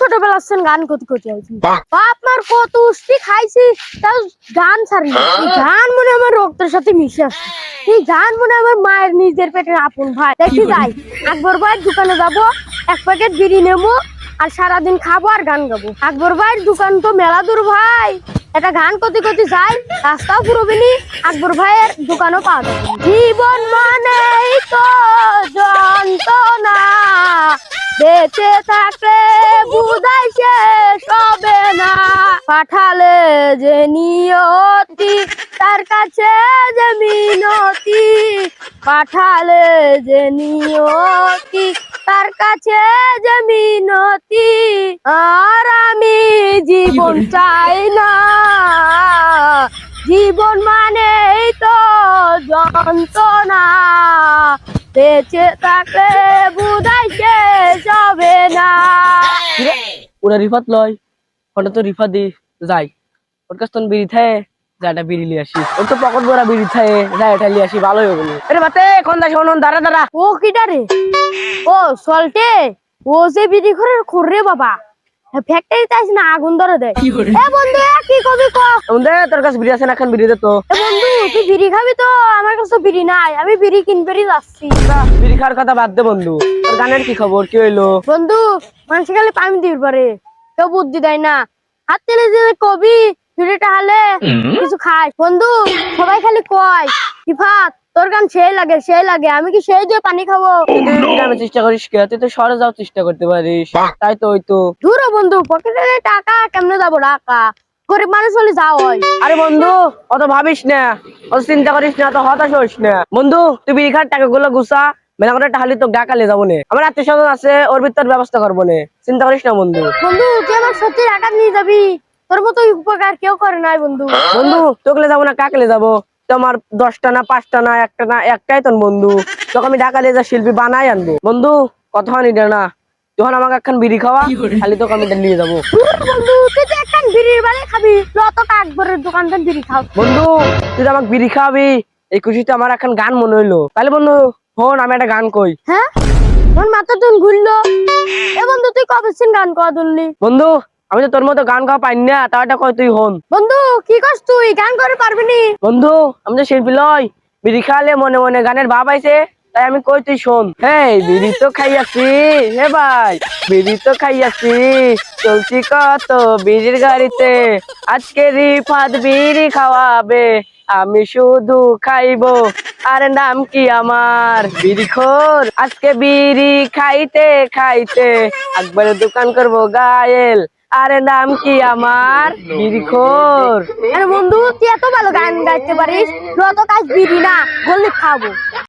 ছোটবেলা আছেন গান করতে করতে আইছি। বাপ মার কত উষ্টি খাইছি তাও গান ছাড়ি গান মনে আমার রক্তের সাথে মিশে আছে এই গান মনে আমার মায়ের নিজের পেটের আপন ভাই। দেখি যাই আকবর ভাইয়ের দোকানে যাব এক প্যাকেট বিড়ি নেব আর সারাদিন খাব আর গান গাবো। আকবর ভাইয়ের দোকান তো মেলা দূর ভাই। একটা গান করতে করতে যাই রাস্তাও পুরোবিনি আকবর ভাইয়ের দোকানও পাওয়া যাবে জীবন মানে তো যন্ত্রণা। বেঁচে থাকলে বুঝাই শেষ হবে না। পাঠালে যে নিয়তি তার কাছে যে মিনতি। পাঠালে যে নিয়তি তার কাছে যে মিনতি। আর আমি জীবন চাই না। জীবন মানেই তো যন্ত্রণা। বেঁচে বুঝাই শেষ হবে না। ওরা রিফাত লয়। ওটা তো রিফা দি যাই ওর কাছ তখন বিড়ি থায় যা একটা বিড়ি লিয়ে আসি। ওর তো পকেট ভরা বিড়ি থায় যা এটা লিয়ে আসি ভালোই হবে আরে বাতে কোন দাস শোন দাঁড়া দাঁড়া। ও কিটা রে? ও সল্টে? ও যে বিড়ি ঘরের খুররে বাবা। ফ্যাক্টরিতে আসি না আগুন ধরে দেয় এ বন্ধু এ কি কবি ক? দে তোর কাছে বিড়ি আছে না এখন বিড়ি দে তো। এ বন্ধু তুই বিড়ি খাবি তো আমার কাছে বিড়ি নাই আমি বিড়ি কিনবেরই যাচ্ছি বিড়ি খাওয়ার কথা বাদ দে বন্ধু। তোর গানের কি খবর কি হইল? বন্ধু মানুষ খালি পানি দিতে পারে কেউ বুদ্ধি দেয় না। হাত তেলে যে কবি বিড়িটা হালে কিছু খায়। বন্ধু সবাই খালি কয় ইফাত তোর গান সেই লাগে সেই লাগে। আমি কি সেই দিয়ে পানি খাব? গ্রামে চেষ্টা করিস কে? তুই তো শহরে যাও চেষ্টা করতে পারিস। তাই তো ওই তো। দূর বন্ধু পকেটে টাকা কেমনে যাব? টাকা গরিব মানুষ হলে যাও আরে বন্ধু অত ভাবিস না। অত চিন্তা করিস না অত হতাশ হইস না। বন্ধু তুই বিড়ি টাকা গুলো গুছা মেলা করে টাহালি তো ডাকালে যাব নে। আমার আত্মীয় স্বজন আছে ওর ভিতর ব্যবস্থা করব নে। চিন্তা করিস না বন্ধু। বন্ধু তুই আমার সত্যি টাকা নিয়ে যাবি। তোর মতো উপকার কেউ করে নাই বন্ধু। বন্ধু তোকলে যাব না কাকলে যাব? তোমার দশটা না পাঁচটা না একটা না একটাই তোর বন্ধু। তোকে আমি ঢাকা যা শিল্পী বানাই আনব। বন্ধু কথা হয়নি না। যখন আমাকে একখান বিড়ি খাওয়া খালি তোকে আমি নিয়ে যাব। বন্ধু তুই তো বিড়ির বাড়ি খাবি দোকান থেকে বিড়ি খাও। বন্ধু তুই তো আমাকে বিড়ি খাওয়াবি এই খুশিতে আমার এখন গান মনে হইল। তাহলে বন্ধু হন আমি একটা গান কই। হ্যাঁ? তোর মাথা তুন ঘুরলো। এ বন্ধু তুই কবে গান করা তুললি বন্ধু আমি তো তোর মতো গান গাওয়া পাই না তাও একটা কয় তুই হন বন্ধু কি করছ তুই? গান করে পারবি নি? বন্ধু আমি তো শিল্পী লয় বিড়ি খাওয়ালে মনে মনে গানের ভাব আইছে তাই আমি কই তুই শোন। হেই বিড়ি তো খাইয়াছি হে ভাই বিড়ি তো খাইয়াছি। চলছি কত বিড়ির গাড়িতে আজকে রিফাত বিড়ি খাওয়াবে। আমি শুধু খাইবো আর নাম কি আমার? বিড়ি খোর আজকে বিড়ি খাইতে খাইতে একবারে দোকান করব গায়েল। আরে নাম কি আমার? বিড়ি আরে বন্ধু তুই এত ভালো গান গাইতে পারিস তো কাজ বিড়ি না গলি খাব।